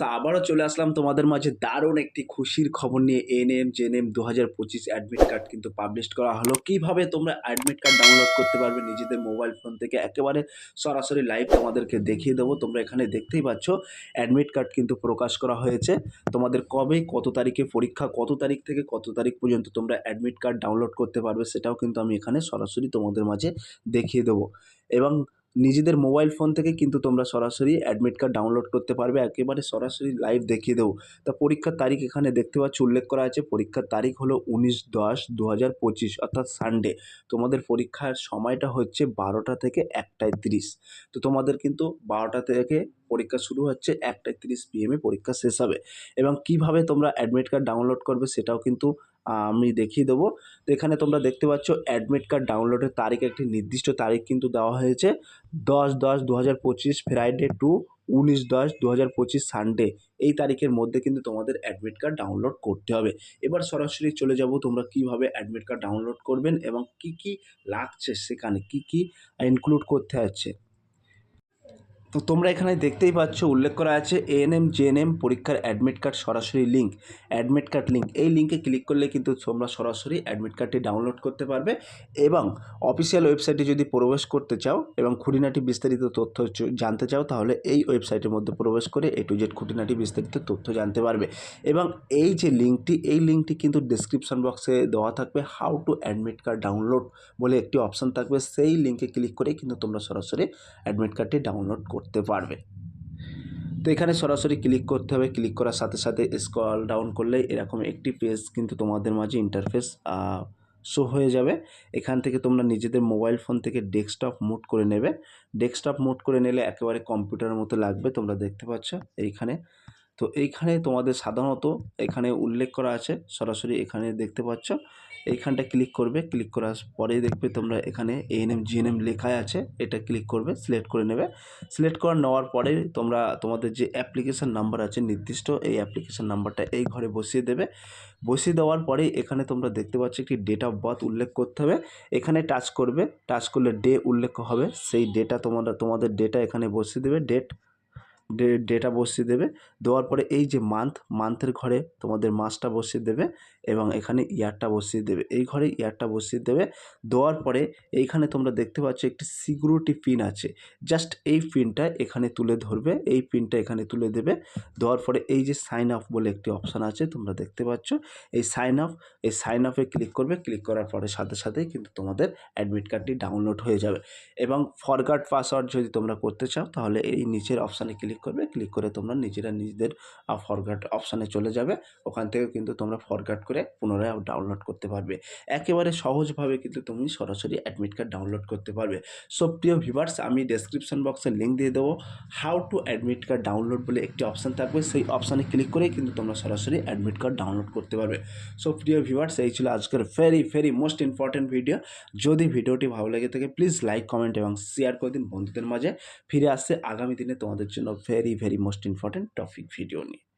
তা আবারও চলে আসলাম তোমাদের মাঝে। দারুণ একটি খুশির খবর নিয়ে এনএম, জেএনএম দু হাজার পঁচিশ অ্যাডমিট কার্ড কিন্তু পাবলিশ করা হলো। কীভাবে তোমরা অ্যাডমিট কার্ড ডাউনলোড করতে পারবে নিজেদের মোবাইল ফোন থেকে? একেবারে সরাসরি লাইভ তোমাদেরকে দেখিয়ে দেবো। তোমরা এখানে দেখতেই পাচ্ছ অ্যাডমিট কার্ড কিন্তু প্রকাশ করা হয়েছে। তোমাদের কবে, কত তারিখে পরীক্ষা, কত তারিখ থেকে কত তারিখ পর্যন্ত তোমরা অ্যাডমিট কার্ড ডাউনলোড করতে পারবে, সেটাও কিন্তু আমি এখানে সরাসরি তোমাদের মাঝে দেখিয়ে দেবো। এবং নিজেদের মোবাইল ফোন থেকে কিন্তু তোমরা সরাসরি অ্যাডমিট কার্ড ডাউনলোড করতে পারবে। একেবারে সরাসরি লাইভ দেখিয়ে দেবো। তা পরীক্ষার তারিখ এখানে দেখতে পাচ্ছ, উল্লেখ করা আছে। পরীক্ষার তারিখ হলো উনিশ দশ দু হাজার পঁচিশ, অর্থাৎ সানডে তোমাদের পরীক্ষার সময়টা হচ্ছে বারোটা থেকে একটায় তিরিশ। তো তোমাদের কিন্তু বারোটা থেকে পরীক্ষা শুরু হচ্ছে একটায় তিরিশ পিএমে পরীক্ষা শেষ হবে। এবং কীভাবে তোমরা অ্যাডমিট কার্ড ডাউনলোড করবে সেটাও কিন্তু আমি দেখিয়ে দেবো। তো এখানে তোমরা দেখতে পাচ্ছ অ্যাডমিট কার্ড ডাউনলোডের তারিখ একটি নির্দিষ্ট তারিখ কিন্তু দেওয়া হয়েছে। দশ দশ দু হাজার পঁচিশ ফ্রাইডে টু উনিশ দশ দু হাজার পঁচিশ সানডে এই তারিখের মধ্যে কিন্তু তোমাদের অ্যাডমিট কার্ড ডাউনলোড করতে হবে। এবার সরাসরি চলে যাব তোমরা কীভাবে অ্যাডমিট কার্ড ডাউনলোড করবেন এবং কি কি লাগছে সেখানে, কি কি ইনক্লুড করতে হচ্ছে। তো তোমরা এখানে দেখতেই পাচ্ছ, উল্লেখ করা আছে এএনএম জেএনএম পরীক্ষার অ্যাডমিট কার্ড সরাসরি লিঙ্ক অ্যাডমিট কার্ড লিঙ্ক এই লিঙ্কে ক্লিক করলে কিন্তু তোমরা সরাসরি অ্যাডমিট কার্ডটি ডাউনলোড করতে পারবে এবং অফিসিয়াল ওয়েবসাইটে যদি প্রবেশ করতে চাও এবং খুঁটিনাটি বিস্তারিত তথ্য জানতে চাও, তাহলে এই ওয়েবসাইটের মধ্যে প্রবেশ করে এ টু জেড খুঁটিনাটি বিস্তারিত তথ্য জানতে পারবে। এবং এই যে লিঙ্কটি এই লিঙ্কটি কিন্তু ডিসক্রিপশন বক্সে দেওয়া থাকবে how to admit card download বলে একটি অপশান থাকবে। সেই লিঙ্কে ক্লিক করে কিন্তু তোমরা সরাসরি অ্যাডমিট কার্ডটি ডাউনলোড করতে পারবে। তো এখানে সরাসরি ক্লিক করতে হবে। ক্লিক করার সাথে সাথে স্ক্রল ডাউন করলে এরকম একটি পেজ কিন্তু তোমাদের মাঝে ইন্টারফেস শো হয়ে যাবে। এখান থেকে তোমরা নিজেদের মোবাইল ফোন থেকে ডেস্কটপ মোড করে নেবে। ডেস্কটপ মোড করে নিলে একেবারে কম্পিউটারের মতো লাগবে, তোমরা দেখতে পাচ্ছ এইখানে। তো এইখানে তোমাদের সাধারণত এখানে উল্লেখ করা আছে, সরাসরি এখানে দেখতে পাচ্ছ। এইখানটা ক্লিক করবে ক্লিক করার পরে দেখবে তোমরা এখানে এএনএম জিএনএম লেখায় আছে, এটা ক্লিক করবে সিলেক্ট করে নেবে। সিলেক্ট করে নেওয়ার পরে তোমরা তোমাদের যে অ্যাপ্লিকেশান নাম্বার আছে, নির্দিষ্ট এই অ্যাপ্লিকেশান নাম্বারটা এই ঘরে বসিয়ে দেবে। বসিয়ে দেওয়ার পরে এখানে তোমরা দেখতে পাচ্ছ একটি ডেট অফ বার্থ উল্লেখ করতে হবে। এখানে টাচ করবে টাচ করলে ডে উল্লেখ হবে, সেই ডেটা তোমরা তোমাদের ডেটা এখানে বসিয়ে দেবে ডেট ডেটা বসিয়ে দেবে। দেওয়ার পরে এই যে মান্থ মান্থের ঘরে তোমাদের মাসটা বসিয়ে দেবে এবং এখানে ইয়ারটা বসিয়ে দেবে। এই ঘরে ইয়ারটা বসিয়ে দেবে। দেওয়ার পরে এইখানে তোমরা দেখতে পাচ্ছ একটি সিকিউরিটি পিন আছে। জাস্ট এই পিনটা এখানে তুলে ধরবে। এই পিনটা এখানে তুলে দেবে। দেওয়ার পরে এই যে সাইন আপ বলে একটি অপশান আছে, তোমরা দেখতে পাচ্ছ। এই সাইন আপ এই সাইন আপে ক্লিক করবে। ক্লিক করার পরে সাথে সাথেই কিন্তু তোমাদের অ্যাডমিট কার্ডটি ডাউনলোড হয়ে যাবে। এবং ফরগাট পাসওয়ার্ড যদি তোমরা করতে চাও, তাহলে এই নিচের অপশানে ক্লিক করবে ক্লিক করে তোমরা নিজেরা নিজেদের ফরগাট অপশানে চলে যাবে। ওখান থেকে কিন্তু তোমরা ফরগাট করে পুনরায় ডাউনলোড করতে পারবে। একেবারে সহজভাবে কিন্তু তুমি সরাসরি অ্যাডমিট কার্ড ডাউনলোড করতে পারবে। সো প্রিয় ভিভার্স আমি ডেসক্রিপশন বক্সে লিঙ্ক দিয়ে দেবো। How to admit card download বলে একটি অপশান থাকবে। সেই অপশানে ক্লিক করেই কিন্তু তোমরা সরাসরি অ্যাডমিট কার্ড ডাউনলোড করতে পারবে। সো প্রিয় ভিভার্স এই ছিল আজকের very very most important video যদি ভিডিওটি ভালো লেগে থাকে প্লিজ লাইক কমেন্ট এবং শেয়ার করে দিন বন্ধুদের মাঝে। ফিরে আসছে আগামী দিনে তোমাদের জন্য very very most important topic video নিয়ে।